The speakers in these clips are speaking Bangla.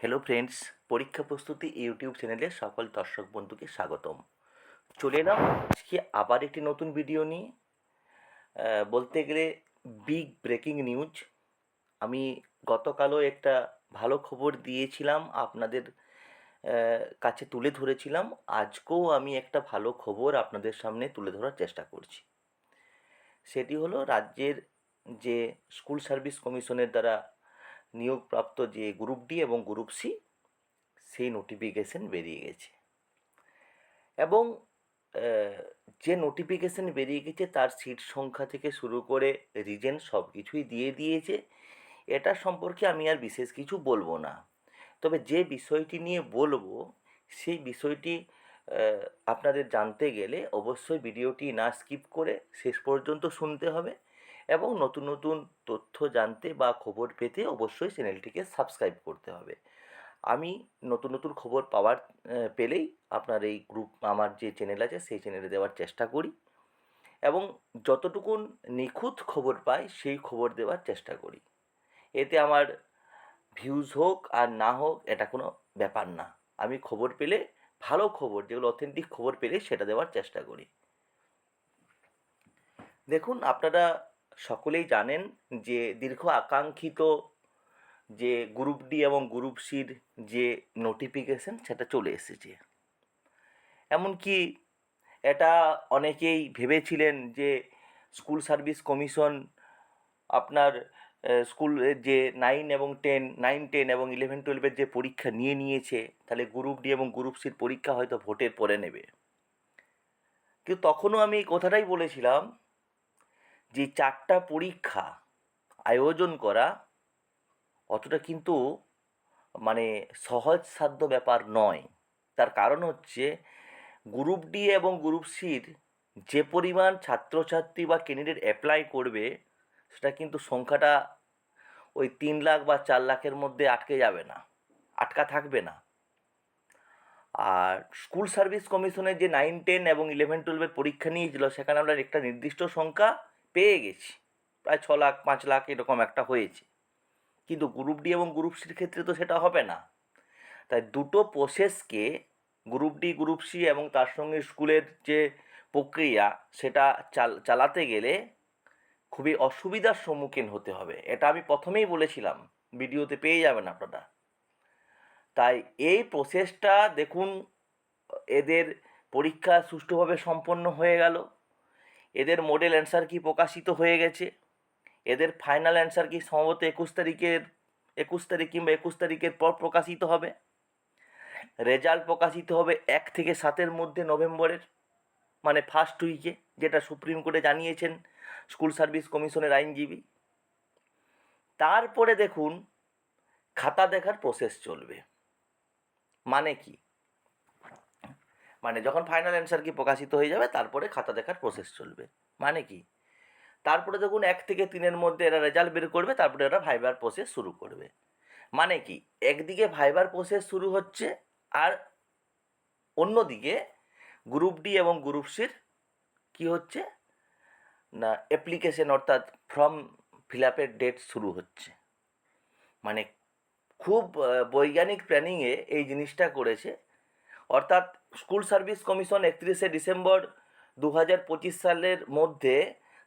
হ্যালো ফ্রেন্ডস পরীক্ষা প্রস্তুতি ইউটিউব চ্যানেলে সকল দর্শক বন্ধুকে স্বাগতম। চলে এলাম আজকে আবার একটি নতুন ভিডিও নিয়ে। বলতে গেলে বিগ ব্রেকিং নিউজ আমি গতকালও একটা ভালো খবর দিয়েছিলাম আপনাদের কাছে তুলে ধরেছিলাম। আজকেও আমি একটা ভালো খবর আপনাদের সামনে তুলে ধরার চেষ্টা করছি। সেটি হলো রাজ্যের যে স্কুল সার্ভিস কমিশনের দ্বারা নিয়োগপ্রাপ্ত যে গ্রুপ ডি এবং গ্রুপ সি সেই নোটিফিকেশন বেরিয়ে গেছে। এবং যে নোটিফিকেশন বেরিয়ে গেছে, তার সিট সংখ্যা থেকে শুরু করে রিজেন সব কিছুই দিয়ে দিয়েছে। এটা সম্পর্কে আমি আর বিশেষ কিছু বলব না। তবে যে বিষয়টি নিয়ে বলব, সেই বিষয়টি আপনাদের জানতে গেলে অবশ্যই ভিডিওটি না স্কিপ করে শেষ পর্যন্ত শুনতে হবে। এবং নতুন নতুন তথ্য জানতে বা খবর পেতে অবশ্যই চ্যানেলটিকে সাবস্ক্রাইব করতে হবে। আমি নতুন নতুন খবর পাওয়ার পেলেই আপনার এই গ্রুপ, আমার যে চ্যানেল আছে সেই চ্যানেলে দেওয়ার চেষ্টা করি এবং যতটুকুন নিখুঁত খবর পাই সেই খবর দেওয়ার চেষ্টা করি। এতে আমার ভিউজ হোক আর না হোক এটা কোনো ব্যাপার না। আমি খবর পেলে, ভালো খবর, যেগুলো অথেন্টিক খবর পেলে সেটা দেওয়ার চেষ্টা করি। দেখুন, আপনারা সকলেই জানেন যে দীর্ঘ আকাঙ্ক্ষিত যে গ্রুপ ডি এবং গ্রুপ সির যে নোটিফিকেশন সেটা চলে এসেছে। এমনকি এটা অনেকেই ভেবেছিলেন যে স্কুল সার্ভিস কমিশন আপনার স্কুল যে নাইন এবং টেন নাইন টেন এবং ইলেভেন টুয়েলভের যে পরীক্ষা নিয়ে নিয়েছে, তাহলে গ্রুপ ডি এবং গ্রুপ সির পরীক্ষা হয়তো ভোটের পরে নেবে। কিন্তু তখনও আমি এই কথাটাই বলেছিলাম যে চারটা পরীক্ষা আয়োজন করা অতটা কিন্তু মানে সহজসাধ্য ব্যাপার নয়। তার কারণ হচ্ছে গ্রুপ ডি এবং গ্রুপ সির যে পরিমাণ ছাত্রছাত্রী বা ক্যান্ডিডেট অ্যাপ্লাই করবে, সেটা কিন্তু সংখ্যাটা ওই তিন লাখ বা চার লাখের মধ্যে আটকে যাবে না, আটকা থাকবে না। আর স্কুল সার্ভিস কমিশনের যে নাইন টেন এবং ইলেভেন টুয়েলভের পরীক্ষা নিয়েছিল, সেখানে আমরা একটা নির্দিষ্ট সংখ্যা পেয়ে গেছি। প্রায় ছ লাখ, পাঁচ লাখ এরকম একটা হয়েছে। কিন্তু গ্রুপ ডি এবং গ্রুপ সির ক্ষেত্রে তো সেটা হবে না। তাই দুটো প্রসেসকে গ্রুপ ডি গ্রুপ সি এবং তার সঙ্গে স্কুলের যে প্রক্রিয়া, সেটা চাল, চালাতে গেলে খুবই অসুবিধার সম্মুখীন হতে হবে। এটা আমি প্রথমেই বলেছিলাম। ভিডিওতে পেয়ে যাবেন আপনারা। তাই এই প্রসেসটা দেখুন, এদের পরীক্ষা সুষ্ঠুভাবে সম্পন্ন হয়ে গেল। এদের মডেল অ্যান্সার কি প্রকাশিত হয়ে গেছে? এদের ফাইনাল অ্যান্সার কি সম্ভবত একুশ তারিখের, একুশ তারিখ কিংবা একুশ তারিখের পর প্রকাশিত হবে? রেজাল্ট প্রকাশিত হবে এক থেকে সাতের মধ্যে নভেম্বরের মানে ফার্স্ট উইকে যেটা সুপ্রিম কোর্টে জানিয়েছেন স্কুল সার্ভিস কমিশনের আইনজীবী। তারপরে দেখুন, খাতা দেখার প্রসেস চলবে। মানে কি? মানে যখন ফাইনাল অ্যান্সার কি প্রকাশিত হয়ে যাবে, তারপরে খাতা দেখার প্রসেস চলবে। মানে কি? তারপরে দেখুন এক থেকে তিনের মধ্যে এরা রেজাল্ট বের করবে, তারপরে এরা ভাইবার প্রসেস শুরু করবে। মানে কি? একদিকে ভাইবার প্রসেস শুরু হচ্ছে আর অন্যদিকে গ্রুপ ডি এবং গ্রুপ সির কী হচ্ছে? না অ্যাপ্লিকেশন অর্থাৎ ফর্ম ফিল আপের ডেট শুরু হচ্ছে। মানে খুব বৈজ্ঞানিক প্ল্যানিংয়ে এই জিনিসটা করেছে। অর্থাৎ স্কুল সার্ভিস কমিশন একত্রিশে ডিসেম্বর দু হাজার পঁচিশ সালের মধ্যে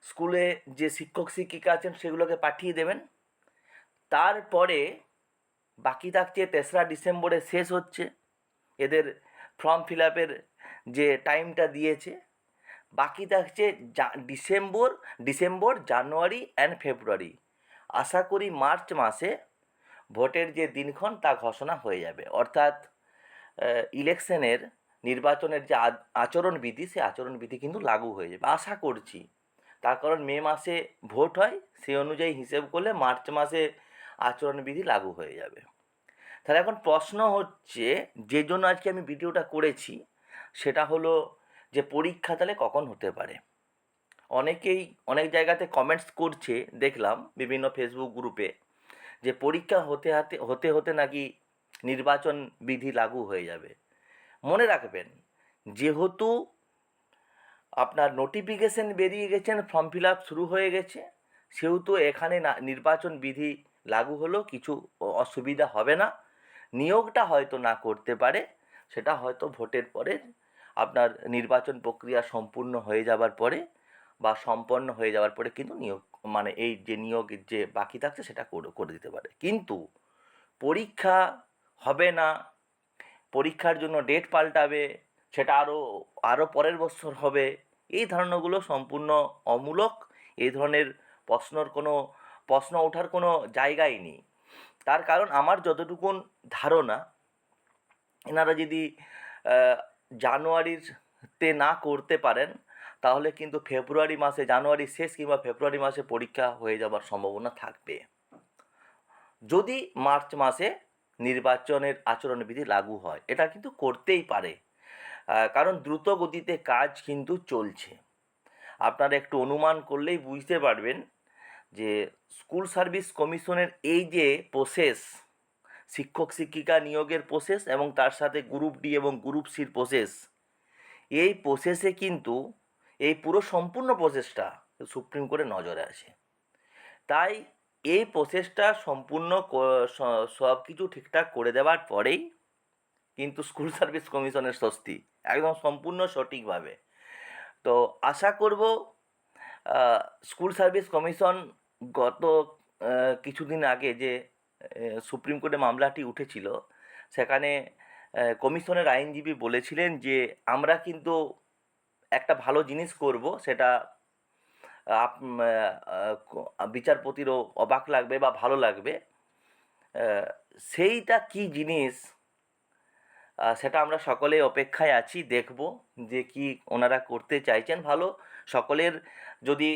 স্কুলে যে শিক্ষক শিক্ষিকা আছেন সেগুলোকে পাঠিয়ে দেবেন। তারপরে বাকি থাকছে তেসরা ডিসেম্বরে শেষ হচ্ছে। এদের ফর্ম ফিল আপের যে টাইমটা দিয়েছে। বাকি থাকছে December December, January and February. আশা করি মার্চ মাসে ভোটের যে দিনক্ষণ তা ঘোষণা হয়ে যাবে। অর্থাৎ ইলেকশনের নির্বাচনের যে আচরণবিধি সেই আচরণবিধি কিন্তু লাগু হয়ে যাবে। আশা করছি। তার কারণ মে মাসে ভোট হয় সেই অনুযায়ী হিসেব করলে মার্চ মাসে আচরণবিধি লাগু হয়ে যাবে। তাহলে এখন প্রশ্ন হচ্ছে, যে জন্য আজকে আমি ভিডিওটা করেছি, সেটা হলো যে পরীক্ষা তাহলে কখন হতে পারে? অনেকেই অনেক জায়গাতে কমেন্টস করছে, দেখলাম বিভিন্ন ফেসবুক গ্রুপে যে পরীক্ষা হতে হাতে, হতে হতে নাকি নির্বাচন বিধি লাগু হয়ে যাবে। মনে রাখবেন, যেহেতু আপনার নোটিফিকেশন বেরিয়ে গেছেন ফর্ম ফিল আপ শুরু হয়ে গেছে, সেহেতু এখানে নির্বাচন বিধি লাগু হলেও কিছু অসুবিধা হবে না। নিয়োগটা হয়তো না করতে পারে, সেটা হয়তো ভোটের পরে আপনার নির্বাচন প্রক্রিয়া সম্পূর্ণ হয়ে যাবার পরে বা সম্পন্ন হয়ে যাওয়ার পরে কিন্তু নিয়োগ মানে এই যে নিয়োগের যে বাকি থাকছে, সেটা করে দিতে পারে। কিন্তু পরীক্ষা হবে না পরীক্ষার জন্য ডেট পাল্টাবে, সেটা আরও আরও পরের বছর হবে। এই ধারণাগুলো সম্পূর্ণ অমূলক। এই ধরনের প্রশ্নর কোনো, প্রশ্ন ওঠার কোনো জায়গাই নেই। তার কারণ আমার যতটুকুন ধারণা, এনারা যদি জানুয়ারিতে না করতে পারেন, তাহলে কিন্তু ফেব্রুয়ারি মাসে জানুয়ারি শেষ কিংবা ফেব্রুয়ারি মাসে পরীক্ষা হয়ে যাবার সম্ভাবনা থাকবে। যদি মার্চ মাসে নির্বাচনের আচরণবিধি লাগু হয়। এটা কিন্তু করতেই পারে। কারণ দ্রুত গতিতে কাজ কিন্তু চলছে। আপনারা একটু অনুমান করলেই বুঝতে পারবেন যে, স্কুল সার্ভিস কমিশনের এই যে প্রসেস শিক্ষক শিক্ষিকা নিয়োগের প্রসেস এবং তার সাথে গ্রুপ ডি এবং গ্রুপ সির প্রসেস এই প্রসেসে কিন্তু এই পুরো সম্পূর্ণ প্রসেসটা সুপ্রিম কোর্টের নজরে আছে তাই এই প্রসেসটা সম্পূর্ণ সব কিছু ঠিকঠাক করে দেওয়ার পরেই কিন্তু স্কুল সার্ভিস কমিশনের স্বস্তি, একদম সম্পূর্ণ সঠিকভাবে। তো আশা করব স্কুল সার্ভিস কমিশন গত কিছুদিন আগে যে সুপ্রিম কোর্টে মামলাটি উঠেছিল, সেখানে কমিশনের আইনজীবী বলেছিলেন যে, আমরা কিন্তু একটা ভালো জিনিস করব, সেটা আপ বিচারপতিরও অবাক লাগবে বা ভালো লাগবে। সেইটা কি জিনিস? সেটা আমরা সকলে অপেক্ষায় আছি, দেখব যে কি ওনারা করতে চাইছেন ভালো। সকলের যদি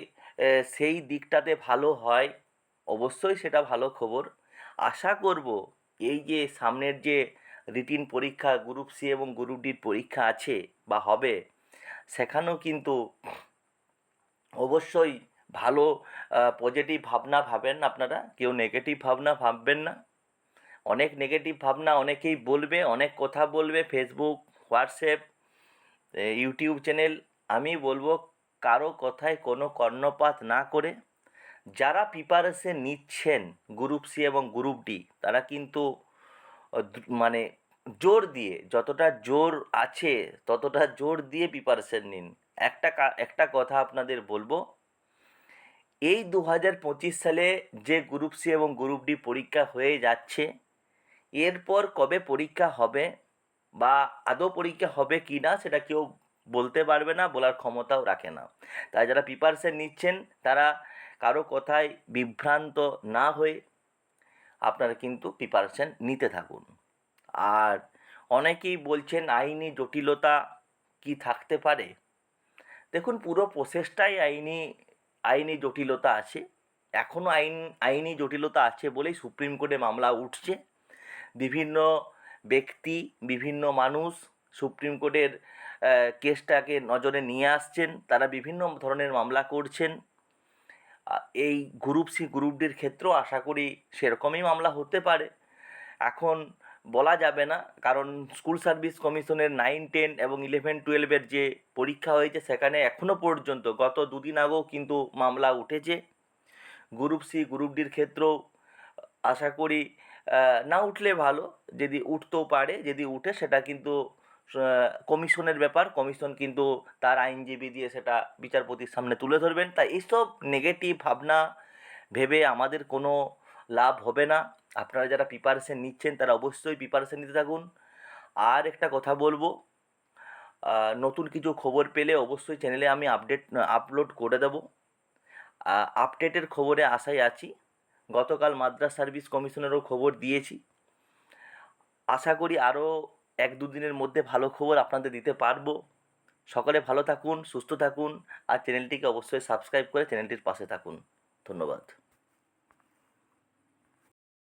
সেই দিকটাতে ভালো হয়, অবশ্যই সেটা ভালো খবর। আশা করব এই যে সামনের যে রিটিন পরীক্ষা, গ্রুপ সি এবং গ্রুপ ডির পরীক্ষা আছে বা হবে, সেখানেও কিন্তু অবশ্যই ভালো পজিটিভ ভাবনা ভাবেন আপনারা। কেউ নেগেটিভ ভাবনা ভাববেন না। অনেক নেগেটিভ ভাবনা অনেকেই বলবে, অনেক কথা বলবে ফেসবুক হোয়াটসঅ্যাপ ইউটিউব চ্যানেল আমি বলব, কারও কথায় কোনো কর্ণপাত না করে। যারা প্রিপারেশন নিচ্ছেন গ্রুপ সি এবং গ্রুপ ডি তারা কিন্তু মানে জোর দিয়ে, যতটা জোর আছে, ততটা জোর দিয়ে প্রিপারেশন নিন। একটা একটা কথা আপনাদের বলব। এই দু হাজার পঁচিশ সালে যে গ্রুপ সি এবং গ্রুপ ডি পরীক্ষা হয়ে যাচ্ছে, এরপর কবে পরীক্ষা হবে বা আদৌ পরীক্ষা হবে কি না সেটা কেউ বলতে পারবে না, বলার ক্ষমতাও রাখে না। তাই যারা প্রিপারেশন নিচ্ছেন, তারা কারও কথায় বিভ্রান্ত না হয়ে আপনারা কিন্তু প্রিপারেশন নিতে থাকুন। আর অনেকেই বলছেন, আইনি জটিলতা কি থাকতে পারে? দেখুন, পুরো প্রসেসটাই আইনি আইনি জটিলতা আছে। এখনও আইন, আইনি জটিলতা আছে বলেই সুপ্রিম কোর্টে মামলা উঠছে। বিভিন্ন ব্যক্তি, বিভিন্ন মানুষ সুপ্রিম কোর্টের কেসটাকে নজরে নিয়ে আসছেন। তারা বিভিন্ন ধরনের মামলা করছেন। এই গ্রুপ সি, গ্রুপ ডির ক্ষেত্রেও আশা করি সেরকমই মামলা হতে পারে। এখন বলা যাবে না। কারণ স্কুল সার্ভিস কমিশনের নাইন টেন এবং ইলেভেন টুয়েলভের যে পরীক্ষা হয়েছে সেখানে এখনও পর্যন্ত গত দুদিন আগেও কিন্তু মামলা উঠেছে। গ্রুপ সি গ্রুপ ডির ক্ষেত্রেও আশা করি না উঠলে ভালো। যদি উঠতেও পারে, যদি উঠে সেটা কিন্তু কমিশনের ব্যাপার। কমিশন কিন্তু তার আইনজীবী দিয়ে সেটা বিচারপতির সামনে তুলে ধরবেন। তাই এইসব নেগেটিভ ভাবনা ভেবে আমাদের কোনো লাভ হবে না। আপনারা যারা প্রিপারেশন নিচ্ছেন, তারা অবশ্যই প্রিপারেশান নিতে থাকুন। আর একটা কথা বলব নতুন কিছু খবর পেলে অবশ্যই চ্যানেলে আমি আপডেট আপলোড করে দেবো। আপডেটের খবরে আশায় আছি। গতকাল মাদ্রাস সার্ভিস কমিশনেরও খবর দিয়েছি। আশা করি আরও এক দুদিনের মধ্যে ভালো খবর আপনাদের দিতে পারব। সকলে ভালো থাকুন, সুস্থ থাকুন, আর চ্যানেলটিকে অবশ্যই সাবস্ক্রাইব করে চ্যানেলটির পাশে থাকুন। ধন্যবাদ।